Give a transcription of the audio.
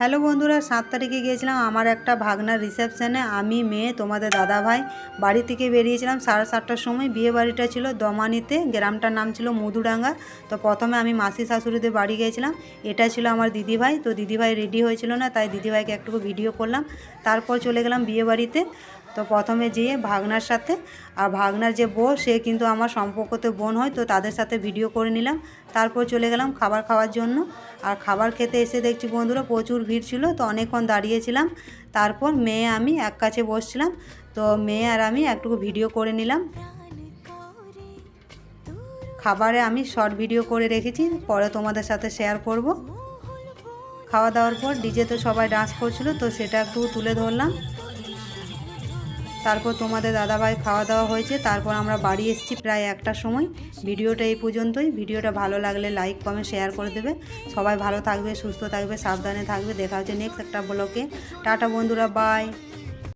Hello বন্ধুরা, সাত তারিখে গিয়েছিলাম আমার একটা ভাগনার রিসেপশানে আমি, মেয়ে, তোমাদের দাদা ভাই বাড়ি থেকে বেরিয়েছিলাম সাড়ে সাতটার সময়। বিয়ে বাড়িটা ছিল দমানিতে, গ্রামটার নাম ছিল মধুডাঙ্গা। তো প্রথমে আমি মাসি শাশুড়িদের বাড়ি গিয়েছিলাম। এটা ছিল আমার দিদিভাই। তো দিদিভাই রেডি হয়েছিল না, তাই দিদিভাইকে একটুকু ভিডিও করলাম। তারপর চলে গেলাম বিয়ে বাড়িতে। তো প্রথমে যেয়ে ভাগনার সাথে, আর ভাগনার যে বউ, সে কিন্তু আমার সম্পর্কতে বোন হয়, তো তাদের সাথে ভিডিও করে নিলাম। তারপর চলে গেলাম খাবার খাওয়ার জন্য। আর খাবার খেতে এসে দেখছি বন্ধুরা প্রচুর ভিড় ছিল, তো অনেকক্ষণ দাঁড়িয়েছিলাম। তারপর মেয়ে আমি এক কাছে বসছিলাম, তো মেয়ে আর আমি একটুকু ভিডিও করে নিলাম। খাবারে আমি শর্ট ভিডিও করে রেখেছি, পরে তোমাদের সাথে শেয়ার করব। খাওয়া দাওয়ার পর, ডিজে তো সবাই ডান্স করছিল, তো সেটা একটু তুলে ধরলাম। তারপর তোমাদের দাদাভাই খাওয়া দাওয়া হয়েছে, তারপর আমরা বাড়ি এসেছি প্রায় একটার সময়। ভিডিওটা এই পর্যন্তই। ভিডিওটা ভালো লাগলে লাইক কমেন্ট শেয়ার করে দেবে। সবাই ভালো থাকবে, সুস্থ থাকবে, সাবধানে থাকবে। দেখা হচ্ছে নেক্সট একটা ব্লকে টাটা বন্ধুরা বাই